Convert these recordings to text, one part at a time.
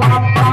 মাপা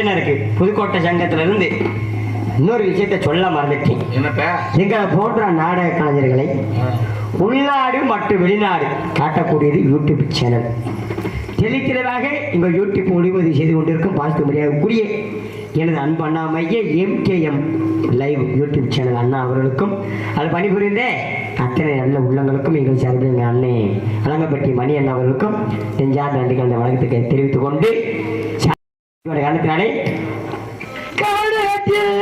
பிரச்சனை இருக்கு. புதுக்கோட்டை சங்கத்துல இருந்து இன்னொரு விஷயத்த சொல்ல மறந்துட்டேன். எங்களை போன்ற நாடக கலைஞர்களை உள்நாடு மற்றும் வெளிநாடு காட்டக்கூடியது யூடியூப் சேனல் தெளிக்கிறதாக எங்கள் யூடியூப் ஒளிபதிவு செய்து கொண்டிருக்கும் பார்த்து முடியாதக்கூடிய எனது அன்பு அண்ணா மைய எம்கேஎம் லைவ் யூடியூப் சேனல் அண்ணா அவர்களுக்கும் அது பணிபுரிந்த அத்தனை நல்ல உள்ளங்களுக்கும் எங்கள் சார்பில் எங்கள் அண்ணே அலங்கப்பட்டி மணி அண்ணா அவர்களுக்கும் நெஞ்சார் நன்றிகள் அந்த வணக்கத்துக்கு தெரிவித்துக் கொண்டு சா- காலத்தினாலே காலத்தில்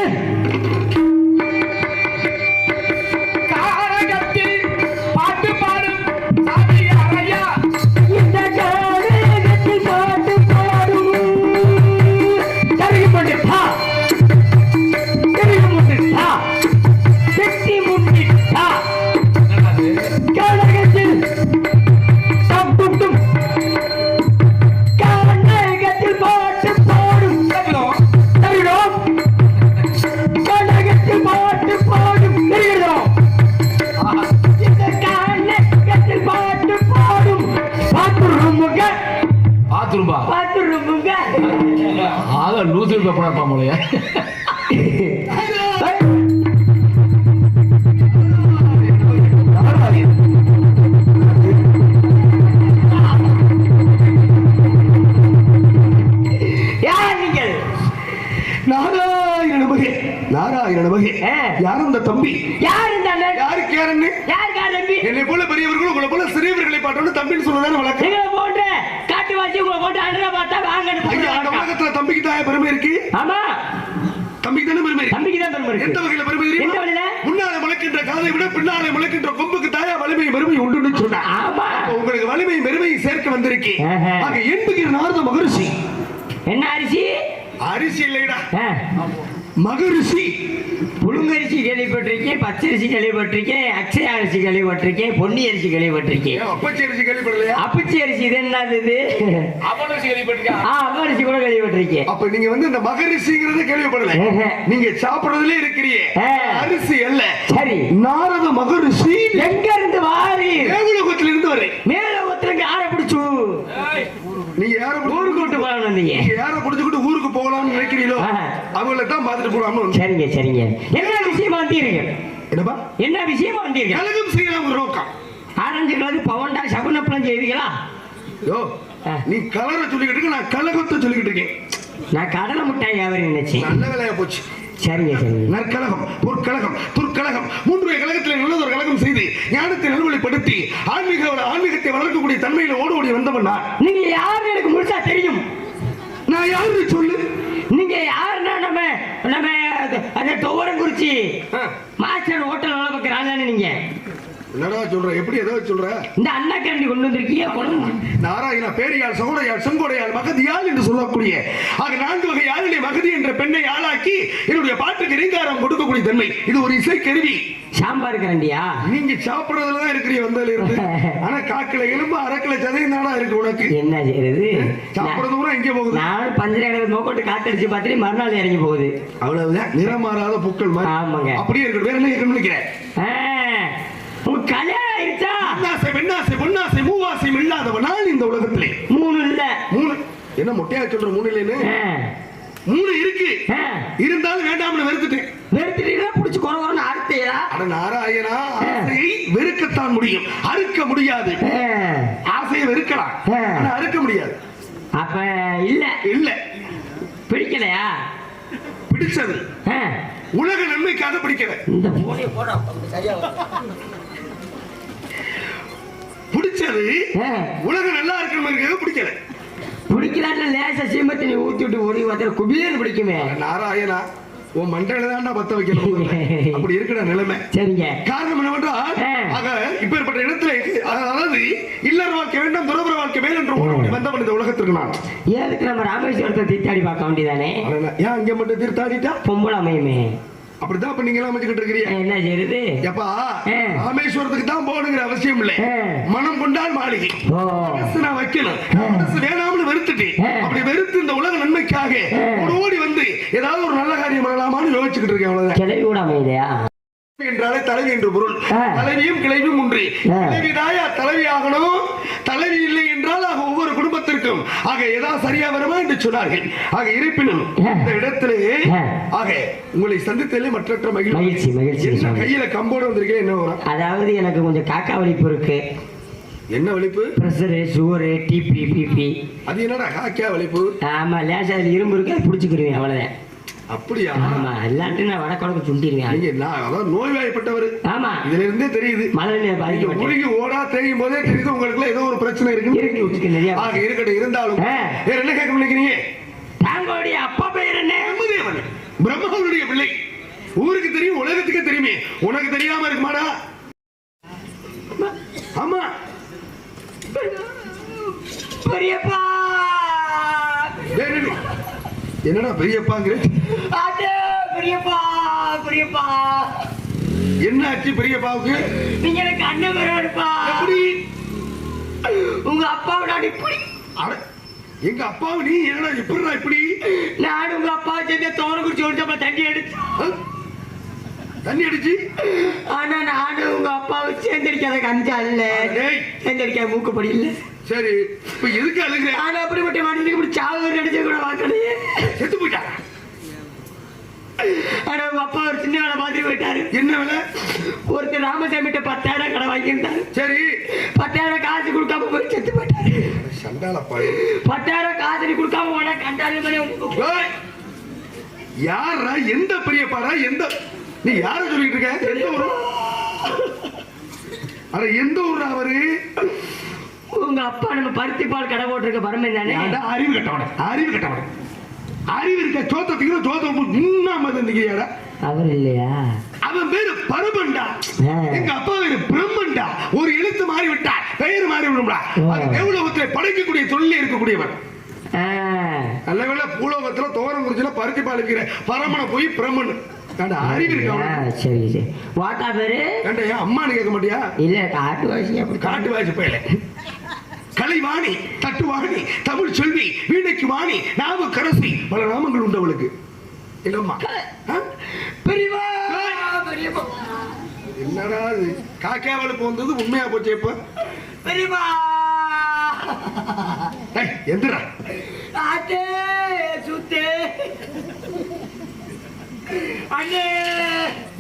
பார்த்தோன்னு தம்பின்னு சொல்லுதானே வழக்கம் நீங்க போன்ற காட்டுவாசி உங்களை போட்டு அண்ணனை பார்த்தா வாங்கன்னு ஐயா, அந்த கூப்பிடுறாங்க. உலகத்துல தம்பிக்கு தான் பெருமை இருக்கு. ஆமா. தம்பிக்கு தானே பெருமை இருக்கு. தம்பிக்கு தான் பெருமை எந்த வகையில பெருமை? எந்த வகையில? முன்னாலே முளைக்கின்ற காதை விட பின்னாலே முளைக்கின்ற கொம்புக்கு தாயா வலிமை பெருமை உண்டுன்னு அப்ப உங்களுக்கு வலிமை பெருமையை சேர்க்க வந்திருக்கேன் ஆஹா. ஆக என்புகிற நாரத மகரிஷி. என்ன அரிசி? அரிசி இல்லைடா. மகரிஷி புழுங்கரிசி கேள்விப்பட்டிருக்கேன் பச்சரிசி கேள்விப்பட்டிருக்கேன் அக்ஷய அரிசி கேள்விப்பட்டிருக்கேன் பொன்னி அரிசி கேள்விப்பட்டிருக்கேன் அப்பச்சரிசி கேள்விப்படலையா? அப்பச்சி அரிசி இது என்னது இது? அவரிசி கேள்விப்பட்டிருக்கேன் ஆ அவரிசி கூட கேள்விப்பட்டிருக்கேன் அப்ப நீங்க வந்து இந்த மகரிஷிங்கிறத கேள்விப்படல. நீங்க சாப்பிடுறதுல இருக்கிறீங்க. அரிசி அல்ல. சரி. நாரத மகரிஷி எங்க இருந்து வாரி மேலுலகத்துல இருந்து வரேன். மேலுலகத்துல இருந்து ஆரை பிடிச்சு நீ யார ஊருக்கு விட்டு போகணும் நீங்க யார புடிச்சுக்கிட்டு ஊருக்கு போகலாம்னு நினைக்கிறீங்களோ அவங்கள தான் பாத்துட்டு போகலாம்னு சரிங்க சரிங்க. என்ன விஷயமா வந்தீங்க என்னப்பா? என்ன விஷயமா வந்தீங்க அழகும் ஸ்ரீராம் ரோக்கம் ஆரஞ்சு கலர் பவன்டா சகுனப்பழம் செய்வீங்களா? யோ நீ கலரை சொல்லிக்கிட்டு இருக்க நான் கலகத்தை சொல்லிக்கிட்டு இருக்கேன். நான் கடலை முட்டாய் வியாபாரி நினைச்சேன். நல்ல விலையா போச்சு. சரிங்க சரிங்க. நற்கலகம் பொற்கலகம் துர்க்கலகம் மூன்று கழகத்தில் நல்லதொரு கழகம் செய்து ஞானத்தை நல்வழிப்படுத்தி ஆன்மீக ஆன்மீகத்தை வளர்க்கக்கூடிய தன்மையில ஓடி ஓடி வந்தவன் நான். நீங்க யாருன்னு எனக்கு முழுசா தெரியும். நான் யாரு சொல்லு. நீங்க யாருன்னா நம்ம நம்ம அந்த துவரங்குறிச்சி ஆ. மாஸ்டர் ஹோட்டல் வேலை பார்க்குறாங்க நீங்க. என்னடா சொல்ற? எப்படி ஏதோ சொல்ற? இந்த அண்ணா கொண்டு வந்திருக்கீங்க கொண்டு வந்து- நாராயண பேரியாள் சகோடையாள் செங்கோடையாள் மகதியாள் என்று சொல்லக்கூடிய ஆக நான்கு வகை யாழிலே மகதி என்ற பெண்ணை ஆளாக்கி என்னுடைய பாட்டுக்கு ரீங்காரம் கொடுக்கக்கூடிய தன்மை இது ஒரு இசை கருவி. சாம்பார் கரண்டியா? நீங்க சாப்பிடுறதுல தான் இருக்கிறீ வந்ததுல இருந்து. ஆனா காக்கில எலும்பு அரைக்கில சதையும் தானா இருக்கு உனக்கு? என்ன செய்யறது? சாப்பிடுறது கூட எங்கே போகுது. நான் பஞ்சரை மோக்கோட்டு காத்தடிச்சு பார்த்துட்டு மறுநாள் இறங்கி போகுது. அவ்வளவுதான். நிறமாறாத பூக்கள் மாதிரி. ஆமாங்க. அப்படியே இருக்கு. வேற என்ன கேட்கணும்னு நினைக்கிறேன் ஆ, உங்க கல்யாணம் ஆயிடுச்சா பெண்ணாசை பெண்ணாசை பொன்னாசை மூவாசையும் இல்லாதவன் நான் இந்த உலகத்திலே மூணு இல்ல மூணு என்ன மொட்டையா சொல்ற மூணு இல்லைன்னு மூணு இருக்கு. இருந்தாலும் வேண்டாம்னு வெறுத்துட்டேன். வெறுத்துட்டீங்கன்னா பிடிச்சி குறை குறைன்னு அறுத்தையா அட நாராயணா ஆசையை வெறுக்கத்தான் முடியும். அறுக்க முடியாது. ஆசையை வெறுக்கலாம். ஆனா அறுக்க முடியாது. அப்ப இல்ல. இல்ல. பிடிக்கலையா? பிடிச்சது. உலக நன்மைக்காக பிடிக்கல. இந்த போனை போட பிடிச்சது ஆ, உலகம் நல்லா இருக்கணுங்கிறதுக்காக பிடிக்கல. பிடிக்கலான்னு லேசா சீமத்தை நீ ஊத்தி விட்டு ஓடி வந்து குபியன்னு பிடிக்குமே நாராயணா உன் மண்டையில தான்டா பத்த வைக்கணும் அப்படி இருக்கிற நிலைமை. சரிங்க. காரணம் என்னவென்றால் இப்பேற்பட்ட இடத்துல அதாவது இல்லற வாழ்க்கை வேண்டாம் துறவர வாழ்க்கை வேணும் என்று ஓடோடி வந்தவன் இந்த உலகத்திற்கு நான். ஏதுக்கு நம்ம ராமேஸ்வரத்தை தீத்தாடி பார்க்க வேண்டியதானே? ஏன் இங்க மட்டும் தீர்த்தாடிட்டா? பொம்பளை அமையுமே. அப்படிதான் இப்ப நீங்க எல்லாம் அமைச்சுக்கிட்டு இருக்கிறீங்க. என்ன செய்யறது எப்பா. ராமேஸ்வரத்துக்கு தான் போகணுங்கிற அவசியம் இல்லை. மனம் கொண்டால் மாளிகை. நான் வைக்கணும். வேணாம்னு வெறுத்துட்டு. அப்படி வெறுத்து இந்த உலக நன்மைக்காக ஆ. ஓடி வந்து ஏதாவது ஒரு நல்ல காரியம் பண்ணலாமான்னு யோசிச்சுக்கிட்டு இருக்கேன் அவ்வளவுதான். என்றாலே தலைவி என்று பொருள். தலைவியும் கிளைவியும் ஒன்று. தலைவி தாயா தலைவி ஆகணும். தலைவி இல்லை என்றால் ஆக ஒவ்வொரு குடும்பத்திற்கும். ஆக ஏதா சரியா வருமா என்று சொன்னார்கள். ஆக இருப்பினும். இந்த இடத்திலே. ஆக உங்களை சந்தித்ததிலே மற்றற்ற மகிழ்ச்சி. மகிழ்ச்சி. கையில கம்போடு வந்திருக்கேன் என்ன வரும்? அதாவது எனக்கு கொஞ்சம் காக்கா வலிப்பு இருக்கு. என்ன வலிப்பு? ப்ரெஷரு சுகரு டிபி பிபி அது என்னடா காக்கியா வலிப்பு? ஆமா லேசா இரும்பு இருக்கு அது பிடிச்சிக்கிருவேன் அவ்வளவுதான். அப்படியா? ஆமா இல்லாட்டி நான் வடக்குழம்பு சுண்டிடுவேன் நீங்க நான் அதாவது நோய்வாய்ப்பட்டவர். ஆமா. இதுல இருந்தே தெரியுது மழை உருகி ஓடா தெரியும் போதே தெரியுது உங்களுக்கு ஏதோ ஒரு பிரச்சனை இருக்கு, இருக்கு, நிறைய. ஆக இருக்கட்டும் இருந்தாலும். வேற என்ன கேட்க நினைக்கிறீங்க? தாங்கோடைய அப்பா பேர் என்ன? பிரம்மதேவன். பிரம்மனுடைய பிள்ளை. ஊருக்கு தெரியும் உலகத்துக்கு தெரியுமே. உனக்கு தெரியாம இருக்குமாடா? ஆமா. பெரியப்பா. என்னடா பெரியப்பாங்கிற அடே, பெரியப்பா பெரியப்பா. என்ன ஆச்சு பெரியப்பாவுக்கு? நீங்க எனக்கு அண்ணன் வருவாருப்பா எப்படி? உங்க அப்பாவோட இப்படி அட, எங்க அப்பாவை நீ என்னடா எப்படிடா இப்படி? நான் உங்க அப்பா சேர்ந்து தோற குடிச்சு தண்ணி அடிச்சு ஆ? தண்ணி அடிச்சு. ஆனா நானும் உங்க அப்பாவை சேர்ந்தடிக்காத கஞ்சா இல்ல. சேர்ந்தடிக்காத மூக்குப்படி இல்ல. சரி இப்ப எதுக்கு அழுகுற? ஆனா அப்படிப்பட்ட மனுஷனுக்கு இப்படி சாவு நடிச்ச கூட வாக்கலையே செத்து போயிட்டா ஆனா உங்க அப்பா ஒரு சின்ன வேலை மாதிரி போயிட்டாரு. என்ன வேலை? ஒருத்தர் ராமசாமிட்ட பத்தாயிரம் கடை வாங்கியிருந்தாரு. சரி. பத்தாயிரம் காசு கொடுக்காம போய் செத்து போயிட்டாரு. சண்டாளப்பாடு பத்தாயிரம் காசு கொடுக்காம போனா கண்டாலே யாரா எந்த பெரியப்பாடா? எந்த நீ யார சொல்லிட்டு இருக்க? எந்த ஊரு? அட எந்த ஊர்ரா அவரு? உங்க அப்பா நம்ம பருத்தி பால் கடை போட்டிருக்க பரமன் தானே அறிவு கட்டவன அறிவு கட்டவன. அறிவு இருக்க சோத்தத்துக்கு சோத்த முன்னாம இருந்தீங்கடா அவர் இல்லையா? அவன் பேரு பரமண்டா. எங்க அப்பா பேரு பிரம்மண்டா. ஒரு எழுத்து மாறி விட்டா பெயர் மாறி விடும்டா. தேவலோகத்திலே படைக்கக்கூடிய தொழிலே இருக்கக்கூடியவன் நல்ல வேளை பூலோகத்துல தோரம் குறிச்சுல பருத்தி பாலிக்கிற பரமனை போய் பிரம்மன். ஏன்டா அறிவு சரி சரி. வாட்டா பேரு? ஏன்டா ஏன் கேட்க மாட்டியா? இல்ல காட்டு வாசி அப்படி காட்டு வாசி போயில. கலைவாணி தட்டுவாணி தமிழ் செல்வி வீணைக்கு வாணி நாவு கரசி பல நாமங்கள் உண்டு அவளுக்கு. ஆ? பெரியவா பெரியவா என்னடா இது? காக்காவளுக்கு வந்தது உண்மையா போச்சு இப்ப? பெரியவா எந்திரா. சுத்தே.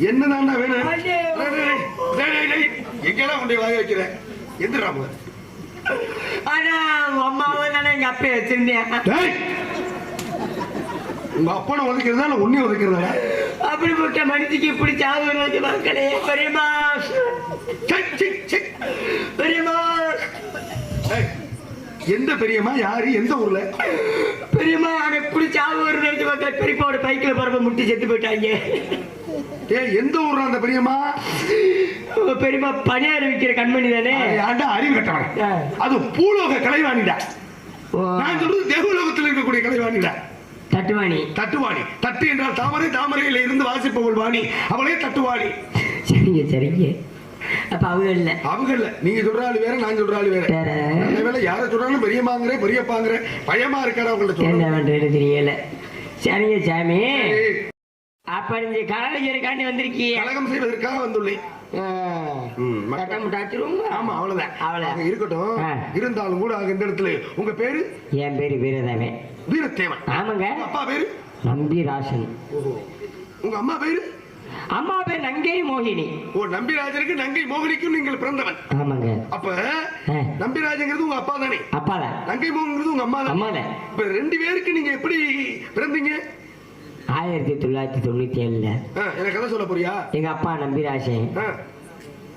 என்னதான்டா வேணும். எங்கெல்லாம் கொண்டு வாங்க வைக்கிற எந்திரா. அண்ணா உங்க அம்மாவை தானே எங்க அப்பே வச்சிருந்தேன். உங்க அப்பனை உதைக்கிறதா இல்ல உன்னையும் உதைக்கிறதா அப்படிப்பட்ட மனுஷிக்கு இப்படி சாவு வருது மக்களே. பெரியமா. பெரியமா எந்த பெரியம்மா யாரு எந்த ஊர்ல? பெரியமா அவன் இப்படி சாவு வருது மக்கள் பெரியப்பாவோட பைக்கில் பரப்ப முட்டி செத்து போயிட்டாங்க. ஏய் எந்த ஊர்ல அந்த பெரியம்மா? உங்க பெரியமா பணியார விற்கிற கண்மணி தானே? ஆண்டா அறிவு கட்டவன். அது பூலோக கலைவாணிடா. நான் சொல்றது தேவலோகத்தில் இருக்கக்கூடிய கலைவாணிடா. தட்டுவாணி. தட்டுவாணி. தட்டு என்றால் தாமரை தாமரையில இருந்து வாசிப்பவள் வாணி. அவளே தட்டுவாணி. சரிங்க சரிங்க. அப்ப அவங்க இல்ல அவங்க இல்ல நீங்க சொல்ற ஆளு வேற நான் சொல்ற ஆளு வேற. வேற. நல்ல வேளை யார சொல்றாலும் பெரியம்மாங்கிற பெரியப்பாங்கிற பயமா இருக்காரு அவங்கள்ட்ட என்ன சொல்றேன் பண்றது தெரியல. சரிங்க சாமி. அப்ப நீங்க கலாச்சாரக்காண்டி வந்திருக்கீங்க கலகம் செய்வதற்காக வந்துள்ளேன். ஆமா அவ்வளவுதான். அவ்வளவு. இருக்கட்டும். இருந்தாலும் கூட அங்க இந்த இடத்துல உங்க பேரு? என் பேரு வீரதாவே வீரத்தேவன். ஆமாங்க. அப்பா பேரு? நம்பி ராசன். உங்க அம்மா பேரு? அம்மா பேர் நங்கை மோகினி. ஓ நம்பிராஜனுக்கு நங்கை மோகனிக்கும் நீங்கள் பிறந்தவன். ஆமாங்க. அப்ப. நம்பிராஜங்கிறது உங்க அப்பா தானே? அப்பாடா நங்கை மோகங்கிறது உங்க அம்மா தானே? அம்மாதான். இப்ப ரெண்டு பேருக்கு நீங்க எப்படி பிறந்தீங்க? ஆயிரத்தி தொள்ளாயிரத்தி தொண்ணூத்தி ஏழுல. ஆ, எனக்கு கதை சொல்ல போறியா? எங்க அப்பா நம்பிராசன் ஆ,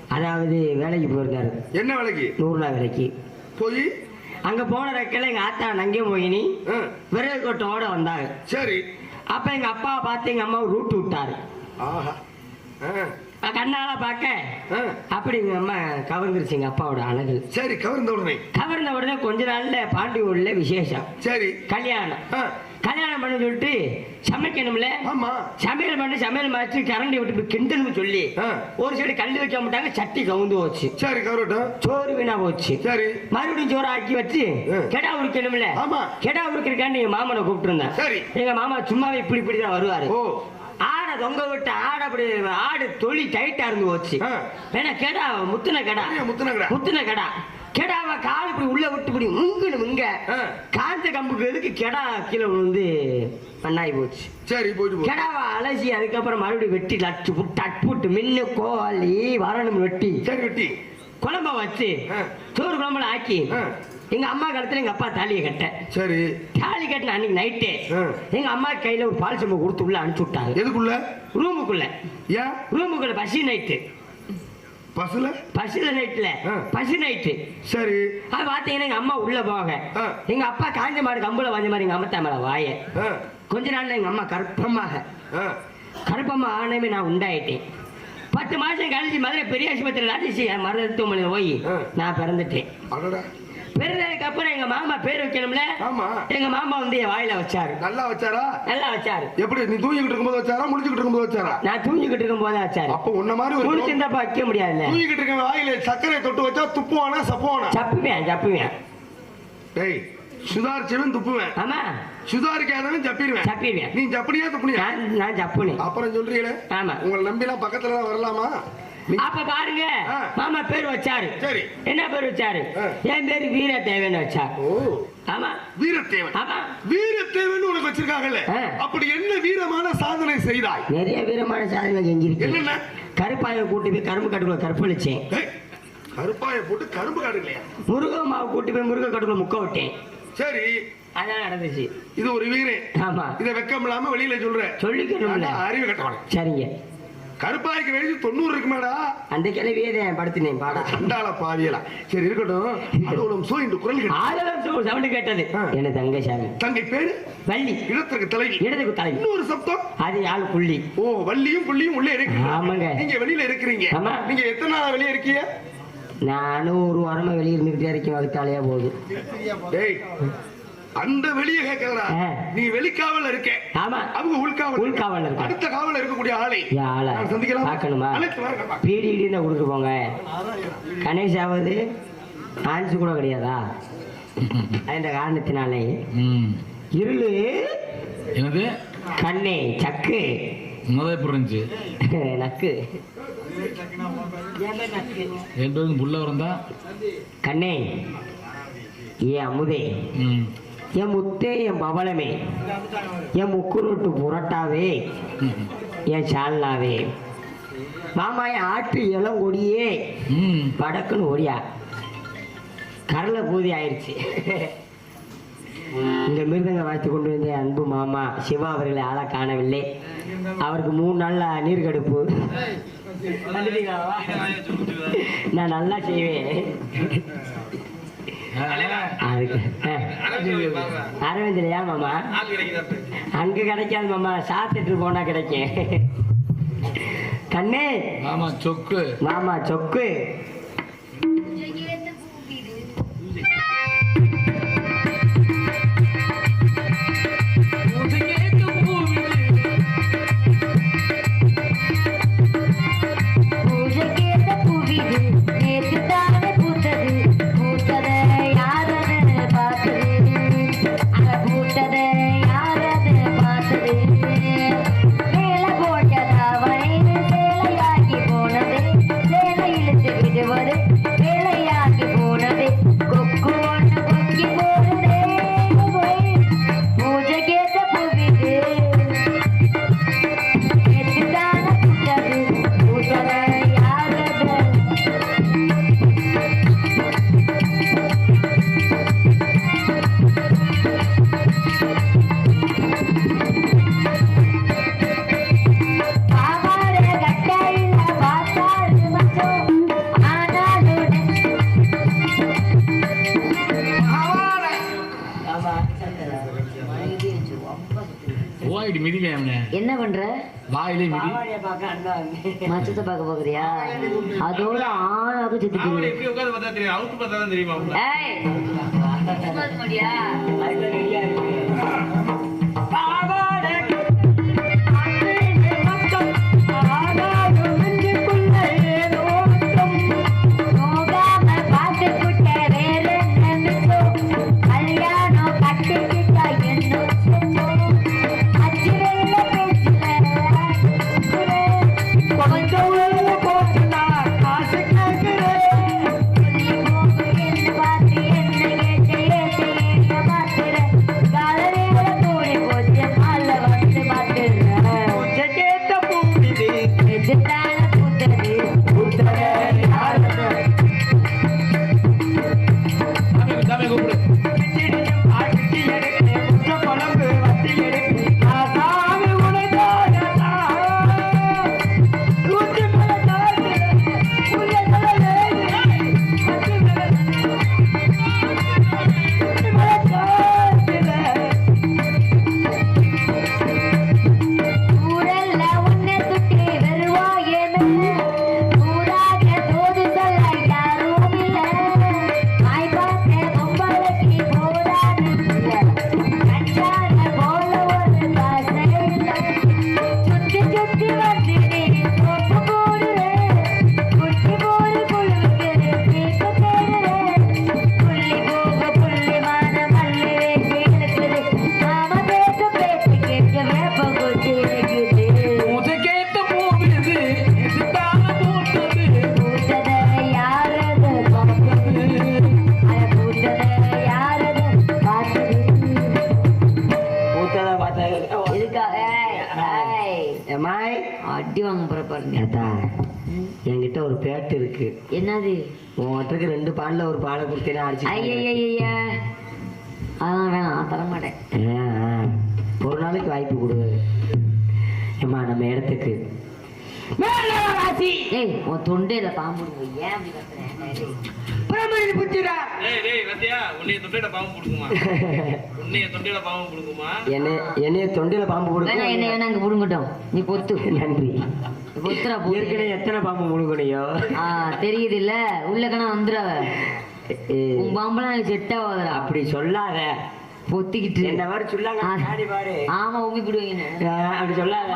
அதாவது வேலைக்கு போயிருந்தாரு என்ன வேலைக்கு? நூறு நாள் வேலைக்கு. போய்? அங்க போன ரெக்கையில எங்க ஆத்தா நங்கை மோகினி விறகு கொட்டோட வந்தாங்க. சரி. அப்ப எங்க அப்பா பார்த்து எங்க அம்மாவை ரூட்டு விட்டாரு. ஆஹா. நான் கண்ணால பார்க்க. அப்படி எங்க அம்மா கவர்ந்துருச்சு எங்க அப்பாவோட அழகு சரி கவர்ந்த உடனே. கவர்ந்த உடனே கொஞ்ச நாள்ல பாண்டி ஊர்ல விசேஷம். சரி. கல்யாணம். கல்யாணம் பண்ண சொல்லிட்டு சமைக்கணும்ல? ஆமா. சமையல் பண்ணி சமையல் மாற்றி கரண்டி விட்டு போய் கிண்டல்னு சொல்லி. ஒரு சைடு கல் வைக்க மாட்டாங்க சட்டி கவுந்து போச்சு. சரி கவரட்டும். சோறு வீணா போச்சு. சரி. மறுபடியும் சோறு ஆக்கி வச்சு. கெடா உரிக்கணும்ல? ஆமா. கெடா உரிக்கிறக்காண்டி எங்க மாமனை கூப்பிட்டு இருந்தேன் சரி. எங்க மாமா சும்மாவே இப்படி இப்படி தான் வருவாரு. ஓ. ஆடை தொங்க விட்டு ஆடை அப்படி ஆடு தொழி டைட்டா இருந்து போச்சு. வேணா கெடா முத்துன கெடா. பெரிய முத்துனங்கடா முத்துன கெடா. கெடாவை கால் இப்படி உள்ள விட்டு இப்படி முங்கணும் இங்க. காஞ்ச கம்புக்கு எதுக்கு கெடா கீழே விழுந்து மண்ணாகி போச்சு. சரி போயிட்டு கெடாவை அலசி அதுக்கப்புறம் மறுபடியும் வெட்டி லட்டு புட்டு அட்புட்டு மின்னு கோழி வரணும் வெட்டி. சரி வெட்டி. குழம்ப வச்சு. சோறு குழம்புல ஆக்கி. எங்க அம்மா கழுத்துல எங்க அப்பா தாலியை கட்ட சரி. தாலி கட்டின அன்னைக்கு நைட்டே. எங்க அம்மா கையில ஒரு பால் சம்பு கொடுத்து உள்ள அனுப்பிச்சு விட்டாங்க. எதுக்குள்ள? ரூமுக்குள்ள. ஏன்? ரூமுக்குள்ள பசி நைட்டு பஸ்ல? பசில நைட்ல. பசி நைட்டு சரி. அது பாத்தீங்கன்னா எங்க அம்மா உள்ள ஆ. எங்க அப்பா காஞ்ச மாடு கம்புல வாஞ்ச மாதிரி எங்க அம்மத்தா மேல வாய. கொஞ்ச நாள்ல எங்க அம்மா கருப்பமாக. ஆ, கருப்பம்மா ஆனமே நான் உண்டாயிட்டேன். பத்து மாசம் கழிச்சு மதுரை பெரிய ஆஸ்பத்திரியில் அதிர்ச்சி மருத்துவமனையில் போய். நான் பிறந்துட்டேன். பிறந்ததுக்கு அப்புறம் எங்க மாமா பேர் வைக்கணும்ல? ஆமா. எங்க மாமா வந்து என் வாயில வச்சாரு. நல்லா வச்சாரா? நல்லா வச்சாரு. எப்படி நீ தூங்கிக்கிட்டு இருக்கும்போது வச்சாரா முடிச்சுக்கிட்டு இருக்கும்போது வச்சாரா? நான் தூங்கிக்கிட்டு இருக்கும் போது வச்சாரு. அப்ப உன்ன மாதிரி ஒரு குளிச்சிருந்தப்ப வைக்க முடியாதுல்ல. தூங்கிக்கிட்டு இருக்க வாயில சர்க்கரை தொட்டு வச்சா துப்புவானா சப்புவானா? சப்புவேன் சப்புவேன். டேய் சுதாரிச்சவன் துப்புவேன். ஆமா. சுதாரிக்காதவன் ஜப்பிடுவேன். சப்பிடுவேன் நீ ஜப்பனியா துப்புனியா? நான் சப்புனேன் அப்புறம் சொல்றீங்களே? ஆமா. உங்களை நம்பிலாம் பக்கத்துல வரலாமா? அப்ப பாருங்க. மாமா பேர் வச்சாரு. சரி. என்ன பேர் வச்சாரு. என் பேரு வீர தேவன் வச்சாரு ஆமா. வீரத்தேவன். ஆமா. வீரத்தேவன் உனக்கு வச்சிருக்காங்கல்ல. அப்படி என்ன வீரமான சாதனை செய்தாய்? நிறைய வீரமான சாதனை செஞ்சிருக்கேன் என்னென்ன? கருப்பாயை கூட்டி போய் கரும்பு கட்டுக்குள்ள கற்பழிச்சேன். கருப்பாய போட்டு கரும்பு காடு இல்லையா முருக மாவு கூட்டி போய் முருக கட்டுக்குள்ள முக்க விட்டேன். சரி. அதான் நடந்துச்சு. இது ஒரு வீரன் ஆமா. இத வெக்கம் இல்லாம வெளியில சொல்ற சொல்லிக்கணும்ல. நான் அறிவு கட்டவன. சரிங்க. கருப்பாய்க்கு வயசு தொண்ணூறு இருக்குமேடா. அந்த கிளவியே தான் படுத்தினேன் பாடா. கண்டால பாவியலா. சரி இருக்கட்டும். அலுவலம் சோ என்று குரல் கேட்டு. ஆதரவு சவுண்டு கேட்டது. என்ன தங்கசாமி தங்கை பேரு? வள்ளி. இடத்திற்கு தலைவி. இடதுக்கு தலைவி. இன்னொரு சப்தம்? அது ஆளு புள்ளி. ஓ வள்ளியும் புள்ளியும் உள்ளே இருக்கிறீங்க ஆமாங்க. நீங்க வெளியில இருக்கிறீங்க. ஆமா. நீங்க எத்தனை நாளா வெளியே இருக்கீங்க? நானும் ஒரு வாரமா வெளியே இருந்துகிட்டே இருக்கேன். அதுக்காலையா போகுது. டேய் அந்த வெளியே ஆ. நீ வெளிக்காவல் இருக்க. ஆமா. அவங்க உள்காவல் உள்காவல்ல இருக்காங்க. அடுத்த காவல் இருக்கக்கூடிய ஆளை யா ஆளா நான் சந்திக்கலாம்? பார்க்கணுமா? அழைத்து வாருங்கப்பா. பீடி இடின்னு கொடுத்து போங்க. கணேஷாவது ஆன்சு கூட கிடையாதா? அந்த காரணத்தினாலே ம். இருளு என்னது? கண்ணே சக்கு. முதல் எப்படி இருந்துச்சு? நக்கு. என் பேருக்கு புள்ள வரந்தா கண்ணே ஏ அமுதே. ம். என் முத்தே என் பவளமே என் முக்குருட்டு புரட்டாவே என் சால்னாவே மாமா என் ஆட்டு இளங்கொடியே ம் வடக்குன்னு ஓடியா கரலை பூதி ஆயிடுச்சு இந்த மிருதங்க வாழ்த்து கொண்டு வந்த அன்பு மாமா சிவா அவர்களை ஆள காணவில்லை அவருக்கு மூணு நாள்ல நீர் கடுப்பு வந்துட்டீங்களா? நான் நல்லா செய்வேன் அதுக்கு அரவிந்த்லையா மாமா? அங்க கிடைக்காது மாமா. சாப்பிட்டுட்டு போனா கிடைக்கும். கண்ணே. ஆமா சொக்கு. மாமா சொக்கு. மிதிவே அவனை. என்ன பண்ற? வாயிலே மிதி. மச்சத்தை பார்க்க போகிறியா? அதோட ஆளாக செத்துக்கு ஏய்! சும்மா இருக்க மாட்டியா? அதுல ரெடியா இருக்கு. என்னது? உன் ஒருத்தருக்கு ரெண்டு பால்ல ஒரு பாலை கொடுத்தேன்னா அடிச்சு ஐயய்ய. அதான் வேணாம் நான் தர மாட்டேன். ஆ, ஆ. ஒரு நாளைக்கு வாய்ப்பு கொடு. ஏம்மா நம்ம இடத்துக்கு. ஏய் உன் தொண்டையில பாம்பு. ஏன் அப்படி கத்துறேன் பிரமணி புத்திரா! ஏய் டேய் ரத்தியா உன்னைய தொண்டையில பாம்பு கொடுக்குமா? உன்னைய தொண்டையில பாம்பு கொடுக்குமா? என்னை என்னைய வேணா அங்க புடுங்கட்டும். நீ பொத்து. நன்றி. பொத்து ஏற்கனவே எத்தனை பாம்பு முழுகணையோ ஆ தெரியுது இல்ல உள்ளக்கணா வந்துடாவ உன் பாம்பெல்லாம் செட் ஆகாதடா அப்படி சொல்லாத. பொத்திக்கிட்டு. என்ன மாதிரி சொல்லாங்க ஆ. ஆடி பாரு. ஆமா உமி பிடுவீங்க. அப்படி சொல்லாத.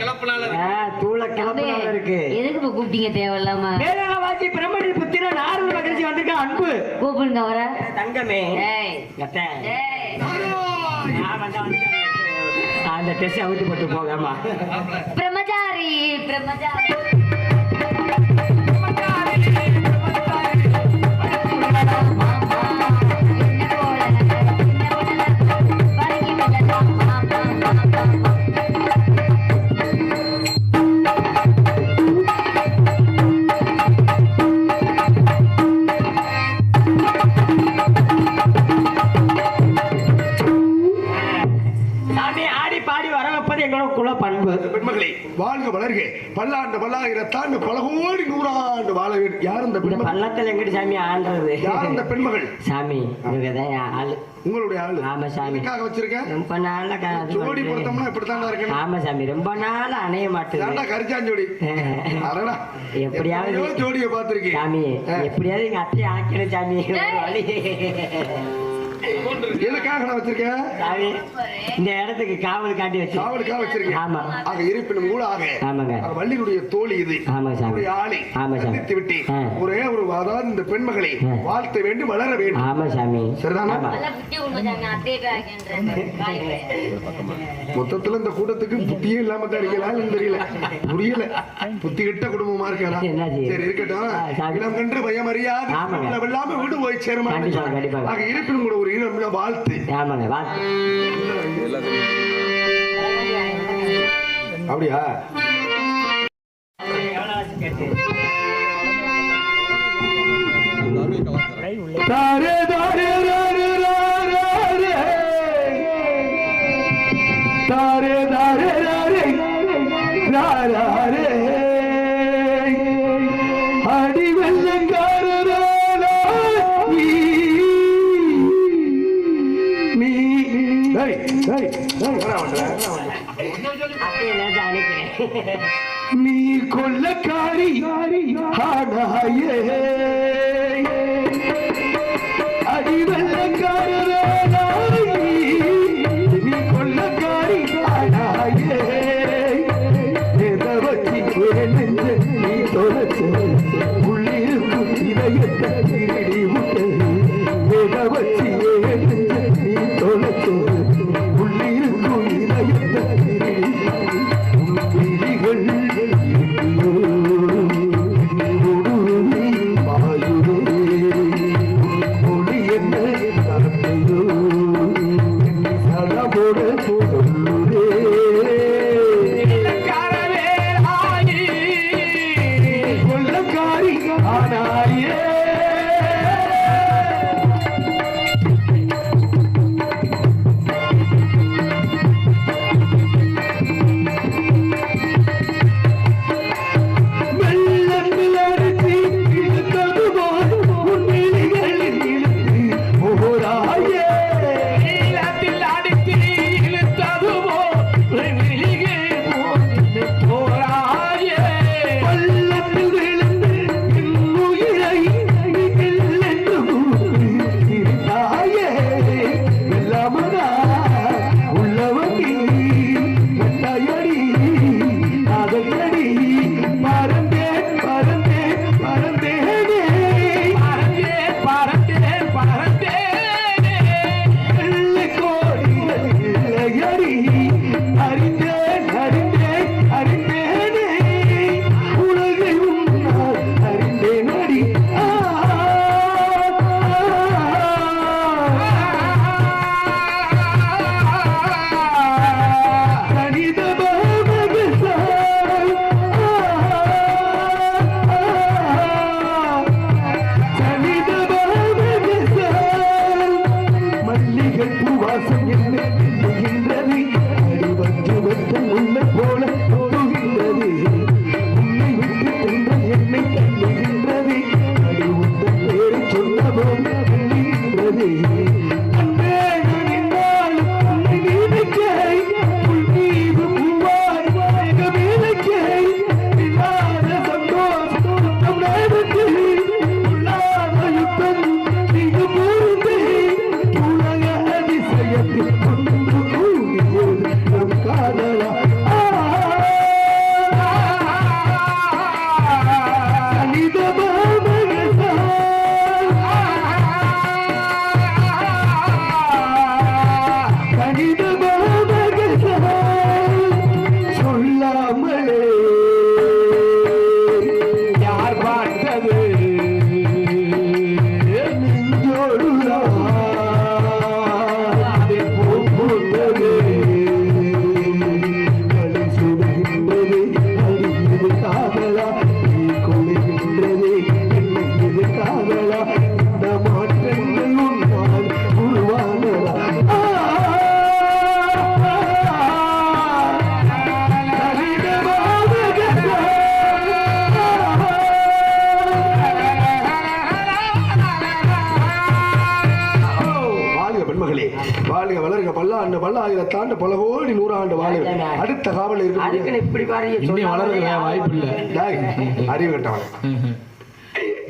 கிளப்புனால ஆ, தூள கிளம்புல இருக்கு. எதுக்கு இப்ப கூப்பிட்டீங்க தேவையில்லாம? மேலவாசி பிரமணி புத்திரன் ஆறுதல் மகிழ்ச்சி வந்திருக்க அன்பு. கூப்பிடுங்க அவரை. தங்கமே. ஏய். கத்த ஏய். நான் வந்தா வந்துட்டேன். அந்த டெஸ்ட் அவுத்து போட்டு போகாமா. பிரம்மச்சாரி பிரம்மச்சாரி வாழ்க வளர்க. பல்லாண்டு பல்லாயிரத்தாண்டு பல கோடி நூறாண்டு வாழ வேண்டும். யார் இந்த பெண்மகள்? பள்ளத்துல எங்கிட்டு சாமி ஆண்டது யார் இந்த பெண்மகள்? சாமி இவங்கதான் ஆளு. உங்களுடைய ஆளு. ஆமா சாமி. எதுக்காக வச்சிருக்கேன் ரொம்ப நாளா ஜோடி. பொருத்தம்னா இப்படித்தாண்டா இருக்கணும். ஆமா சாமி ரொம்ப நாளா அணைய மாட்டேங்குது கரிச்சாஞ்சோடி? அடடா. எப்படியாவது- எப்படியோ ஜோடியை பார்த்திருக்கேன் சாமி எப்படியாவது எங்க அத்தையை ஆக்கணும் சாமி. எதுக்காக நான் வச்சிருக்கேன் சாமி இந்த இடத்துக்கு காவல் காட்டி வச்சு காவலுக்காக வச்சிருக்கேன் ஆமா ஆக இருப்பினும் கூட ஆக ஆமாங்க. ஆக வள்ளியினுடைய தோழி இது ஆமா சாமி. ஆளை ஆமா சாமி. விட்டு. ஒரே ஒரு அதாவது இந்த பெண்மகளை. வாழ்த்த வேண்டும் வளர வேண்டும் ஆமா சாமி சரிதானா? மொத்தத்துல இந்த கூட்டத்துக்கு புத்தியே இல்லாம தான் இருக்கலாம்னு தெரியல புரியல புத்தி கிட்ட குடும்பமா இருக்கா என்ன செய்ய? சரி இருக்கட்டும். இளம் கன்று பயம் அறியாது ஆமாங்க. இளம் இல்லாம வீடு போய் சேருமா கண்டிப்பா, கண்டிப்பா. ஆக இருப்பினும் கூட ஒரு இளம் வாழ்த்து. ஆமாங்க வா அப்படியா? நீ கொள்ளக்காரி ஆனாயே அடிவெள்ளக்காரராய் நீ கொள்ளக்காரி ஆனாயே எதை வச்சு நெஞ்ச நீ தொலைச்சு? இன்னும் வளர்றதுக்கு வாய்ப்பு இல்ல. அறிவு கட்டவன்.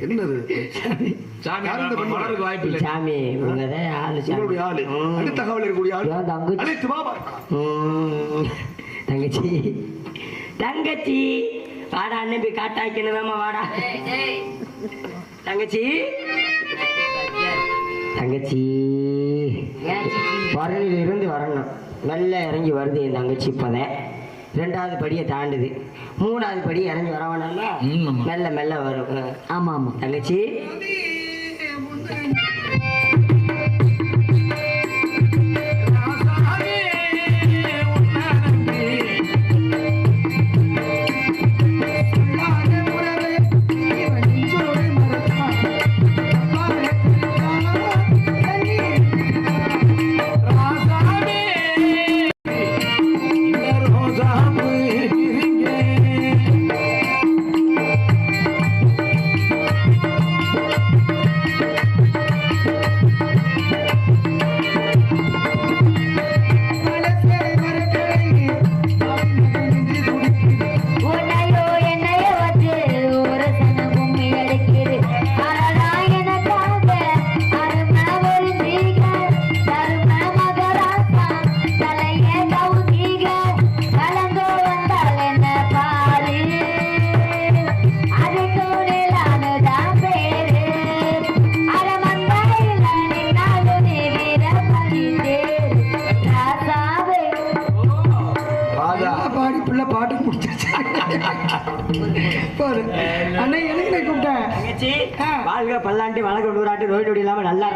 என்னது? சாமி. யாரும் இந்த பெண் வளருக்கு வாய்ப்பு இல்லை. சாமி இவங்கதான் ஆளு சாமி. உங்களுடைய ஆளு. அடுத்த காவல் இருக்கக்கூடிய ஆளு. ஏன் தங்கச்சி? தங்கச்சி. தங்கச்சி. வாடா அண்ணன் போய் காட்டாக்கணுமா வாடா. தங்கச்சி. தங்கச்சி. வரலில் இருந்து வரணும். நல்லா இறங்கி வருது என் தங்கச்சி இப்போதான். ரெண்டாவது படியை தாண்டுது. மூணாவது படி இறங்கி வர வேணாம்ல? ம், ஆமா. மெல்ல மெல்ல வரும். ஆமா ஆமா. தங்கச்சி.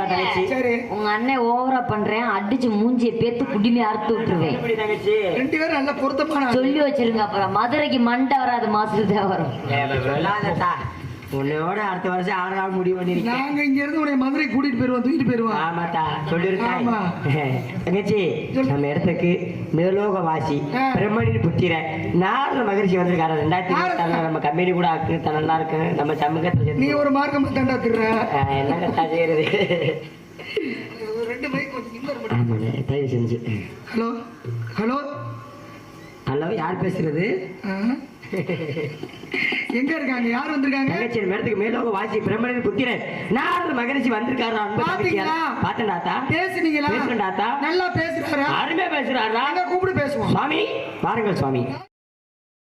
தங்கச்சி. சரி. உங்க அண்ணன் ஓவரா பண்றேன். அடிச்சு மூஞ்சிய பேத்து குடிமே அறுத்து விட்டுருவேன். தங்கச்சி? ரெண்டு பேரும் நல்ல பொருத்தமான ஆளு. சொல்லி வச்சிருங்க அப்புறம். மதுரைக்கு மண்டை வராது மாசத்துல வரும். உன்னோட அடுத்த வருஷம் ஆறு நாள் முடிவு பண்ணிருக்கேன். நாங்க இங்க இருந்து உடைய மதுரை கூட்டிட்டு போயிருவோம் தூக்கிட்டு போயிருவோம். ஆமாத்தா சொல்லிருக்கேன். தங்கச்சி நம்ம இடத்துக்கு மேலோக வாசி. பிரம்மணின் புத்திரன். நாலு மகிழ்ச்சி வந்திருக்காரு. ரெண்டாயிரத்தி இருபத்தி நம்ம கம்பெனி கூட ஆக்கு நல்லா இருக்கு. நம்ம சமூகத்துல நீ ஒரு மார்க்கம் தாண்டா திருற ஆ, என்னங்கத்தா செய்யறது? ரெண்டு மைக் தயவு செஞ்சு. Hello hello. ஹலோ யார் பேசுறது? எங்க இருக்காங்க? யார் வந்திருக்காங்க? தங்கச்சி நம்ம இடத்துக்கு மேலோக வாசி பிரம்மணின் புத்திரன். நாலு மகிழ்ச்சி வந்திருக்காரு. பாத்தீங்களா? பார்த்தேன்டாத்தா பேசுனீங்களா? பேசுறேன்டாத்தா நல்லா பேசுறாரா? அருமையா பேசுறாரா? நாங்க கூப்பிட்டு பேசுவோம். சுவாமி பாருங்கள் சுவாமி.